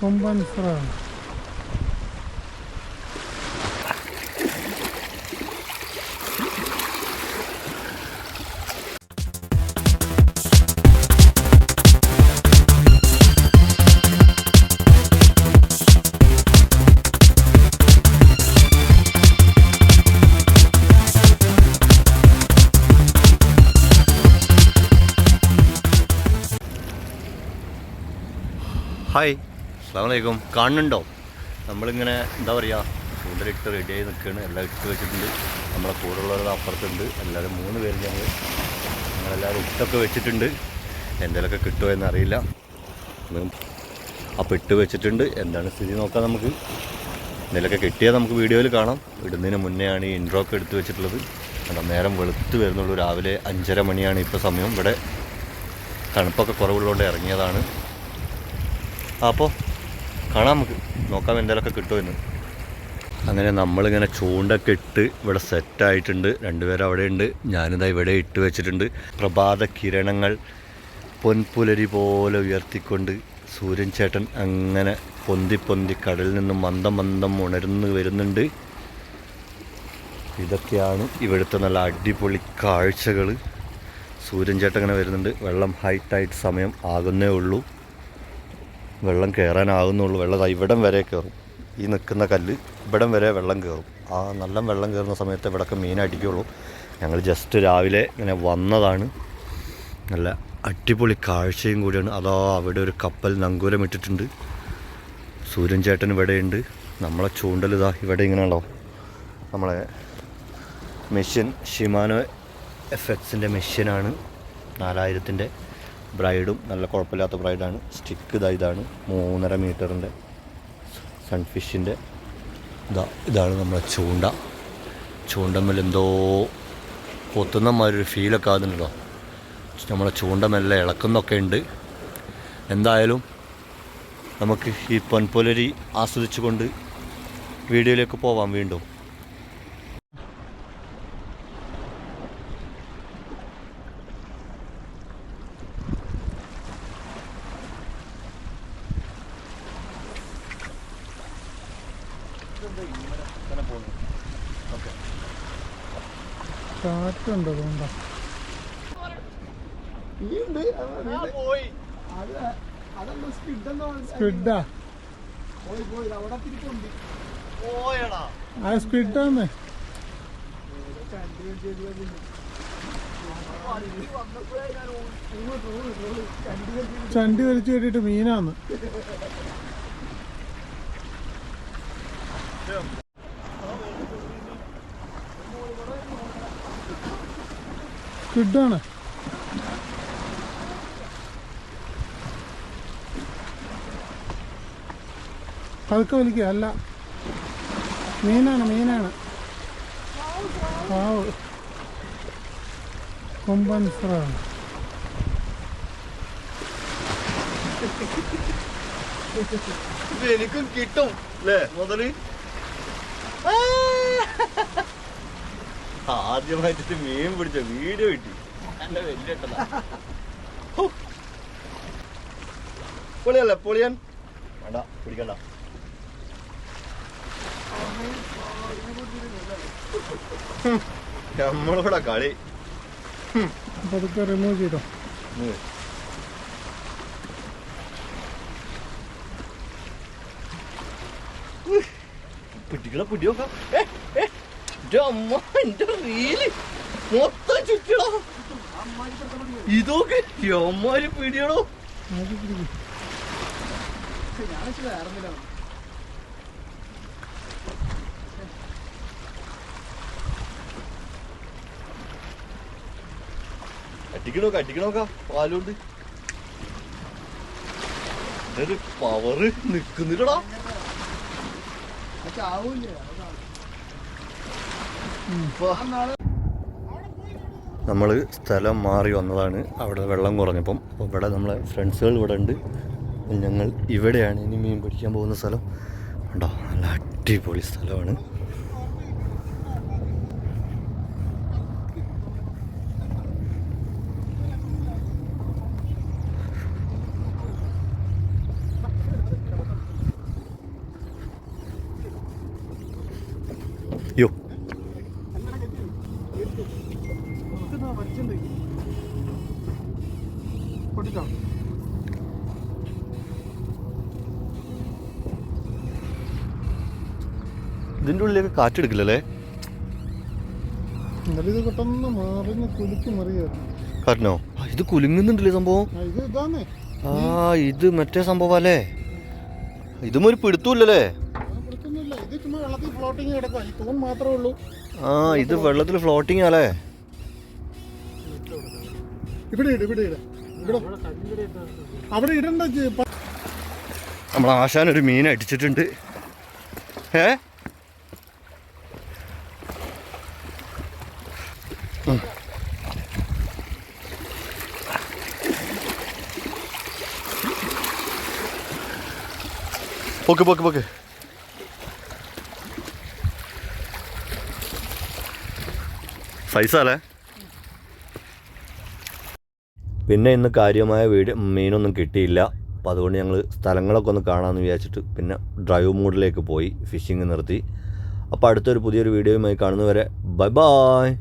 こんばんたらはい。അസ്ലാമലൈക്കും കാണുന്നുണ്ടോ നമ്മളിങ്ങനെ എന്താ പറയുക ചൂണ്ടലിട്ട് റെഡിയായി നിൽക്കുകയാണ് എല്ലാം ഇട്ട് വെച്ചിട്ടുണ്ട്. നമ്മളെ കൂടെയുള്ളവരുടെ അപ്പുറത്തുണ്ട്. എല്ലാവരും മൂന്ന് പേര് ഞങ്ങൾ ഞങ്ങളെല്ലാവരും ഇട്ടൊക്കെ വെച്ചിട്ടുണ്ട്. എന്തെങ്കിലുമൊക്കെ കിട്ടുമോ എന്നറിയില്ല. അപ്പോൾ ഇട്ട് വെച്ചിട്ടുണ്ട്. എന്താണ് സ്ഥിതി നോക്കാം നമുക്ക്. എന്തെങ്കിലുമൊക്കെ കിട്ടിയാൽ നമുക്ക് വീഡിയോയിൽ കാണാം. ഇടുന്നതിന് മുന്നെയാണ് ഈ ഇൻട്രോ ഒക്കെ എടുത്ത് വെച്ചിട്ടുള്ളത്. കണ്ടോ നേരം വെളുത്ത് വരുന്നുള്ളൂ. രാവിലെ അഞ്ചര മണിയാണ് ഇപ്പോൾ സമയം. ഇവിടെ തണുപ്പൊക്കെ കുറവുള്ളതുകൊണ്ട് ഇറങ്ങിയതാണ്. അപ്പോൾ കാണാം നമുക്ക്. നോക്കാം എന്തെങ്കിലുമൊക്കെ കിട്ടുമെന്ന് അങ്ങനെ നമ്മളിങ്ങനെ ചൂണ്ടൊക്കെ ഇട്ട് ഇവിടെ സെറ്റായിട്ടുണ്ട്. രണ്ടുപേരും അവിടെ ഉണ്ട് ഞാനിതാ ഇവിടെ ഇട്ട് വെച്ചിട്ടുണ്ട്. പ്രഭാത കിരണങ്ങൾ പൊൻപുലരി പോലെ ഉയർത്തിക്കൊണ്ട് സൂര്യൻ ചേട്ടൻ അങ്ങനെ പൊന്തി പൊന്തി കടലിൽ നിന്ന് മന്ദം മന്ദം ഉണരുന്നു വരുന്നുണ്ട്. ഇതൊക്കെയാണ് ഇവിടുത്തെ നല്ല അടിപൊളി കാഴ്ചകൾ സൂര്യൻ ചേട്ടൻ അങ്ങനെ വരുന്നുണ്ട്. വെള്ളം ഹൈറ്റായിട്ട് സമയം ആകുന്നേ ഉള്ളൂ. വെള്ളം കയറാനാകുന്നുള്ളൂ വെള്ളം ഇവിടം വരെ കയറും ഈ നിൽക്കുന്ന കല്ല് ഇവിടം വരെ വെള്ളം കയറും ആ നല്ല വെള്ളം കയറുന്ന സമയത്ത് ഇവിടൊക്കെ മീൻ അടിക്കുള്ളൂ. ഞങ്ങൾ ജസ്റ്റ് രാവിലെ ഇങ്ങനെ വന്നതാണ്. നല്ല അടിപൊളി കാഴ്ചയും കൂടിയാണ്. അതാ അവിടെ ഒരു കപ്പൽ നങ്കൂരം ഇട്ടിട്ടുണ്ട്. സൂര്യൻ ചേട്ടൻ ഇവിടെയുണ്ട്. നമ്മളെ ചൂണ്ടൽ ഇതാ ഇവിടെ ഇങ്ങനെ നമ്മളെ മെഷീൻ ഷിമാനോ എഫ് മെഷീനാണ് നാലായിരത്തിന്റെ ബ്രൈഡും നല്ല കുഴപ്പമില്ലാത്ത ബ്രൈഡാണ്. സ്റ്റിക്ക് ഇതാ ഇതാണ്. മൂന്നര മീറ്ററിന്റെ സൺഫിഷിന്റെ ഇതാ ഇതാണ് നമ്മളെ ചൂണ്ട. ചൂണ്ടമ്മൽ എന്തോ കൊത്തുന്ന മാതിരി ഫീലൊക്കെ ആകുന്നുണ്ടോ? നമ്മളെ ചൂണ്ട മെല്ലെ ഇളക്കുന്നൊക്കെ ഉണ്ട്. എന്തായാലും നമുക്ക് ഈ പൊൻപുലരി ആസ്വദിച്ചുകൊണ്ട് വീഡിയോയിലേക്ക് പോവാം വീണ്ടും. കാറ്റുണ്ട് അതുകൊണ്ടാ സ്ക്വിഡാ ആ സ്ക്വിഡാന്ന് ചണ്ടി വലിച്ചു കെട്ടിട്ട് മീനാന്ന്. സ്ക്വിഡാണ് പതുക്കെ വലിക്കുക അല്ല. മീനാണ് മീനാണ്. പാവ്. കൊമ്പൻസറാണ് എനിക്കും കിട്ടും അല്ലേ? മുതൽ? ആദ്യമായിട്ട് മീൻ പിടിച്ച വീഡിയോ കിട്ടി. നല്ല വലിയ പൊളിയല്ലേ പൊളിയൻ? വേണ്ട പിടിക്കണ്ട നമ്മളിവിടെ കളി. പതുക്കെ റിമൂവ് ചെയ്തോ. പിടിക്കണ പിടിയോക്ക. എന്റെ റീൽ. മൊത്തം ചുറ്റോ. ഇതൊക്കെ അമ്മാര് പിടിയണോ. അടിക്കണോക്ക അടിക്കണോക്ക പാലുണ്ട്. ഇതൊരു പവറ് നിക്കുന്നില്ലടാ. നമ്മൾ സ്ഥലം മാറി വന്നതാണ്. അവിടെ വെള്ളം കുറഞ്ഞപ്പം. അപ്പോൾ ഇവിടെ നമ്മളെ ഫ്രണ്ട്സുകൾ ഇവിടെ ഉണ്ട്. ഞങ്ങൾ ഇവിടെയാണ് ഇനി മീൻ പിടിക്കാൻ പോകുന്ന സ്ഥലം. ഉണ്ടോ നല്ല അടിപൊളി സ്ഥലമാണ്. പിടിച്ചോ ഇതിന്റെ ഉള്ളിലേക്ക് കാറ്റെടുക്കില്ലല്ലേ? എന്നാലും ഇത് പെട്ടെന്ന് മറിഞ്ഞ് കുലുക്കി മറിയായിരുന്നു. കാരണോ? ഇത് കുലുങ്ങുന്നുണ്ടല്ലേ സംഭവം? ആ, ഇത് ഇതാന്നേ. ആ ഇത് മറ്റേ സംഭവം അല്ലേ ഇതും ഒരു പിടുത്തൂല്ലേ ആ, ഇത് വെള്ളത്തിൽ ഫ്ലോട്ടിങ് കിടക്കുക ഈ തൂൺ മാത്രമേ ഉള്ളൂ ആ ഇത് വെള്ളത്തിൽ ഫ്ലോട്ടിങ് അല്ലേ ഇവിടെ ഇട ഇവിടെ ഇട്. ഇവിടെ. അവിടെ ഇടണ്ട നമ്മൾ ആശാൻ ഒരു മീൻ അടിച്ചിട്ടുണ്ട്. ഏ. പൊക്ക് പൊക്ക് പൊക്ക്. സൈസാലേ പിന്നെ ഇന്ന് കാര്യമായ വീട് മീനൊന്നും കിട്ടിയില്ല. അപ്പോൾ അതുകൊണ്ട് ഞങ്ങൾ സ്ഥലങ്ങളൊക്കെ ഒന്ന് കാണാമെന്ന് വിചാരിച്ചിട്ട് പിന്നെ ഡ്രൈവ് മൂഡിലേക്ക് പോയി ഫിഷിങ് നിർത്തി. അപ്പോൾ അടുത്തൊരു പുതിയൊരു വീഡിയോയുമായി കാണുന്നവരെ ബൈ ബായ്